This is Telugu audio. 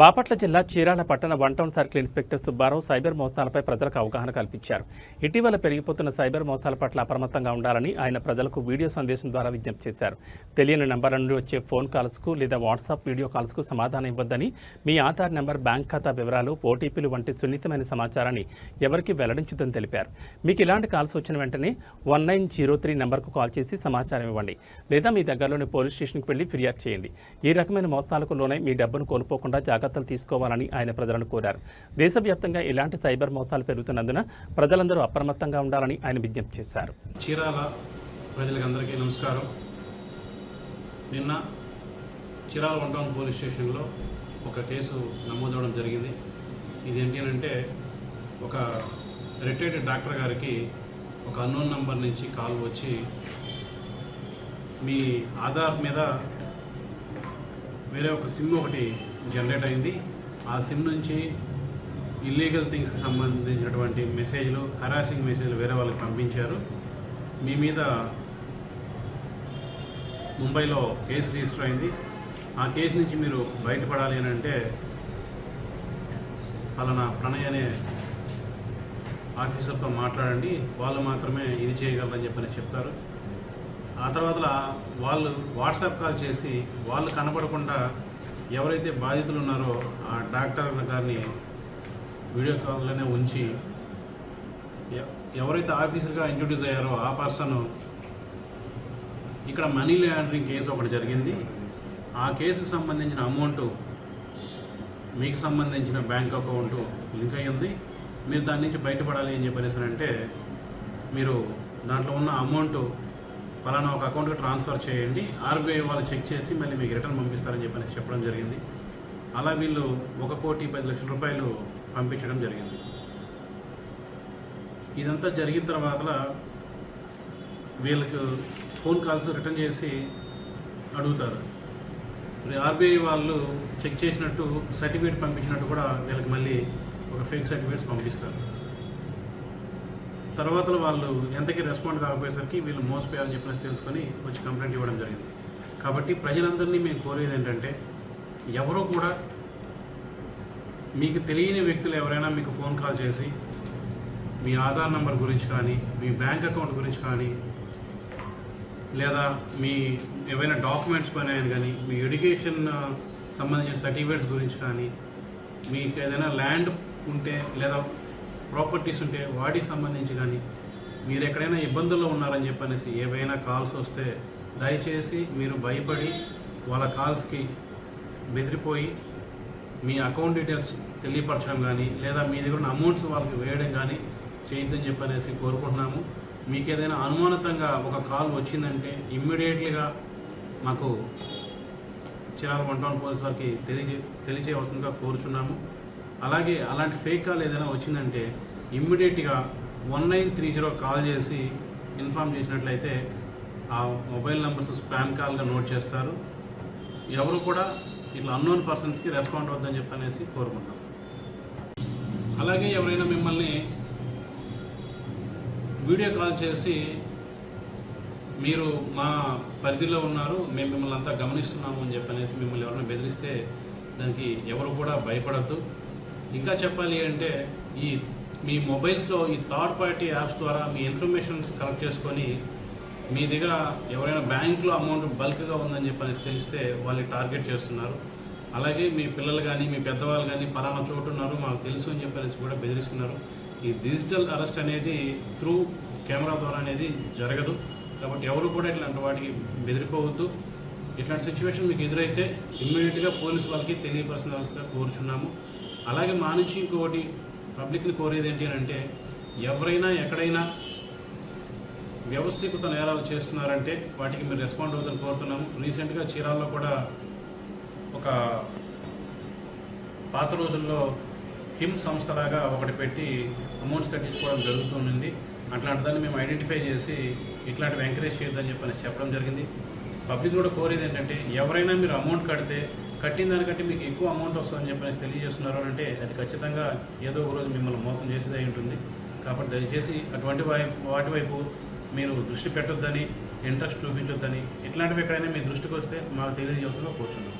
బాపట్ల జిల్లా చీరాల పట్టణ one town circle inspector Subbarao cyber మోసాలపై ప్రజలకు అవగాహన కల్పించారు. ఇటీవల పెరిగిపోతున్న సైబర్ మోసాల పట్ల అప్రమత్తంగా ఉండాలని ఆయన ప్రజలకు వీడియో సందేశం ద్వారా విజ్ఞప్తి చేశారు. తెలియని నంబర్ నుండి వచ్చే ఫోన్ కాల్స్కు లేదా వాట్సాప్ వీడియో కాల్స్కు సమాధానం ఇవ్వద్దని మీ ఆధార్ నెంబర్ బ్యాంక్ ఖాతా వివరాలు ఓటీపీలు వంటి సున్నితమైన సమాచారాన్ని ఎవరికి వెల్లడించుద్దని తెలిపారు. మీకు ఇలాంటి కాల్స్ వచ్చిన వెంటనే వన్ నైన్ జీరో త్రీ నెంబర్కు కాల్ చేసి సమాచారం ఇవ్వండి లేదా మీ దగ్గరలోని పోలీస్ స్టేషన్కి వెళ్ళి ఫిర్యాదు చేయండి. ఈ రకమైన మోసాలకు లోనే మీ డబ్బును కోల్పోకుండా జాగ్రత్తలు తీసుకోవాలని ఆయన ప్రజలను కోరారు. దేశవ్యాప్తంగా ఇలాంటి సైబర్ మోసాలు పెరుగుతున్నందున ప్రజలందరూ అప్రమత్తంగా ఉండాలని ఆయన విజ్ఞప్తి చేశారు. చీరాల ప్రజలకందరికీ నమస్కారం. నిన్న చీరాల వన్ టౌన్ పోలీస్ స్టేషన్లో ఒక కేసు నమోదవడం జరిగింది. ఇది ఏంటి అంటే ఒక రిటైర్డ్ డాక్టర్ గారికి ఒక అన్నోన్ నంబర్ నుంచి కాల్ వచ్చి మీ ఆధార్ మీద వేరే ఒక సిమ్ ఒకటి జనరేట్ అయింది. ఆ సిమ్ నుంచి ఇల్లీగల్ థింగ్స్కి సంబంధించినటువంటి మెసేజ్లు హరాసింగ్ మెసేజ్లు వేరే వాళ్ళకి పంపించారు. మీ మీద ముంబైలో కేసు రిజిస్టర్ అయింది. ఆ కేసు నుంచి మీరు బయటపడాలి అని అంటే పలానా ప్రణయ్ అనే ఆఫీసర్తో మాట్లాడండి. వాళ్ళు మాత్రమే ఇది చేయగలరని చెప్పని చెప్తారు. ఆ తర్వాత వాళ్ళు వాట్సాప్ కాల్ చేసి వాళ్ళు కనబడకుండా ఎవరైతే బాధితులు ఉన్నారో ఆ డాక్టర్ గారిని వీడియో కాల్లోనే ఉంచి ఎ- ఎవరైతే ఆఫీసర్గా ఇంట్రొడ్యూస్ అయ్యారో ఆ పర్సన్ ఇక్కడ మనీ లాండరింగ్ కేసు ఒకటి జరిగింది. ఆ కేసుకు సంబంధించిన అమౌంట్ మీకు సంబంధించిన బ్యాంక్ అకౌంట్ లింక్ అయ్యింది మీరు దాని నుంచి బయటపడాలి అని చెప్పేసి అంటే మీరు దాంట్లో ఉన్న అమౌంట్ పలానా ఒక అకౌంట్కి ట్రాన్స్ఫర్ చేయండి. ఆర్బీఐ వాళ్ళు చెక్ చేసి మళ్ళీ మీకు రిటర్న్ పంపిస్తారని చెప్పని చెప్పడం జరిగింది. అలా వీళ్ళు ఒక కోటి పది లక్షల రూపాయలు పంపించడం జరిగింది. ఇదంతా జరిగిన తర్వాత వీళ్ళకు ఫోన్ కాల్స్ రిటర్న్ చేసి అడుగుతారు. ఆర్బీఐ వాళ్ళు చెక్ చేసినట్టు సర్టిఫికేట్ పంపించినట్టు కూడా వీళ్ళకి మళ్ళీ ఒక ఫేక్ సర్టిఫికేట్స్ పంపిస్తారు. తర్వాత వాళ్ళు ఎంతకీ రెస్పాండ్ కాకపోయేసరికి వీళ్ళు మోసపోయారని చెప్పేసి తెలుసుకొని వచ్చి కంప్లైంట్ ఇవ్వడం జరిగింది. కాబట్టి ప్రజలందరినీ మేము కోరేది ఏంటంటే ఎవరో కూడా మీకు తెలియని వ్యక్తులు ఎవరైనా మీకు ఫోన్ కాల్ చేసి మీ ఆధార్ నెంబర్ గురించి కానీ మీ బ్యాంక్ అకౌంట్ గురించి కానీ లేదా మీ ఏవైనా డాక్యుమెంట్స్ పైన కానీ మీ ఎడ్యుకేషన్ సంబంధించిన సర్టిఫికేట్స్ గురించి కానీ మీకు ఏదైనా ల్యాండ్ ఉంటే లేదా ప్రాపర్టీస్ ఉంటే వాటికి సంబంధించి కానీ మీరు ఎక్కడైనా ఇబ్బందుల్లో ఉన్నారని చెప్పనేసి ఏవైనా కాల్స్ వస్తే దయచేసి మీరు భయపడి వాళ్ళ కాల్స్కి బెదిరిపోయి మీ అకౌంట్ డీటెయిల్స్ తెలియపరచడం కానీ లేదా మీ దగ్గర ఉన్న అమౌంట్స్ వాళ్ళకి వేయడం కానీ చేయొద్దని చెప్పనేసి కోరుకుంటున్నాము. మీకు ఏదైనా అనుమానితంగా ఒక కాల్ వచ్చిందంటే ఇమ్మీడియట్లీగా మాకు చిరాల వన్ టౌన్ పోలీస్ వారికి తెలియజే తెలియజేయవలసిందిగా కోరుచున్నాము. అలాగే అలాంటి ఫేక్ కాల్ ఏదైనా వచ్చిందంటే ఇమ్మీడియట్గా one nine three zero call చేసి ఇన్ఫామ్ చేసినట్లయితే ఆ మొబైల్ నెంబర్స్ స్పామ్ కాల్గా నోట్ చేస్తారు. ఎవరు కూడా ఇట్లా అన్నోన్ పర్సన్స్కి రెస్పాండ్ అవుద్దని చెప్పనేసి కోరుకుంటాం. అలాగే ఎవరైనా మిమ్మల్ని వీడియో కాల్ చేసి మీరు మా పరిధిలో ఉన్నారు మేము మిమ్మల్ని అంతా గమనిస్తున్నాము అని చెప్పనేసి మిమ్మల్ని ఎవరైనా బెదిరిస్తే దానికి ఎవరు కూడా భయపడద్దు. ఇంకా చెప్పాలి అంటే ఈ మీ మొబైల్స్లో ఈ థర్డ్ పార్టీ యాప్స్ ద్వారా మీ ఇన్ఫర్మేషన్స్ కలెక్ట్ చేసుకొని మీ దగ్గర ఎవరైనా బ్యాంక్లో అమౌంట్ బల్క్గా ఉందని చెప్పి తెలిస్తే వాళ్ళు టార్గెట్ చేస్తున్నారు. అలాగే మీ పిల్లలు కానీ మీ పెద్దవాళ్ళు కానీ పలానా చోటు ఉన్నారు మాకు తెలుసు అని చెప్పనేసి కూడా బెదిరిస్తున్నారు. ఈ డిజిటల్ అరెస్ట్ అనేది త్రూ కెమెరా ద్వారా అనేది జరగదు. కాబట్టి ఎవరు కూడా ఇట్లాంటి వాటికి బెదిరిపోవద్దు. ఇట్లాంటి సిచ్యువేషన్ మీకు ఎదురైతే ఇమ్మీడియట్గా పోలీస్ వాళ్ళకి తెలియపరచాల్సిందిగా కోరుచున్నాము. అలాగే మా నుంచి ఇంకొకటి పబ్లిక్ని కోరేది ఏంటి అని అంటే ఎవరైనా ఎక్కడైనా వ్యవస్థీకృత నేరాలు చేస్తున్నారంటే వాటికి మీరు రెస్పాండ్ అవుతుందని కోరుతున్నాము. రీసెంట్గా చీరాల్లో కూడా ఒక పాత రోజుల్లో హిమ్ సంస్థలాగా ఒకటి పెట్టి అమౌంట్స్ కట్టించుకోవడం జరుగుతుంది అట్లాంటి దాన్ని మేము ఐడెంటిఫై చేసి ఇట్లాంటివి ఎంకరేజ్ చేయొద్దని చెప్పని చెప్పడం జరిగింది. పబ్లిక్ కూడా కోరేది ఏంటంటే ఎవరైనా మీరు అమౌంట్ కడితే కట్టిన దానికంటే మీకు ఎక్కువ అమౌంట్ వస్తుందని చెప్పేసి తెలియజేస్తున్నారు అని అంటే అది ఖచ్చితంగా ఏదో ఒక రోజు మిమ్మల్ని మోసం చేసేది ఉంటుంది. కాబట్టి దయచేసి అటువంటి వై వాటి వైపు మీరు దృష్టి పెట్టొద్దని ఇంట్రెస్ట్ చూపించొద్దని ఇట్లాంటివి ఎక్కడైనా మీ దృష్టికి వస్తే మాకు తెలియజేస్తుందో కూర్చున్నాం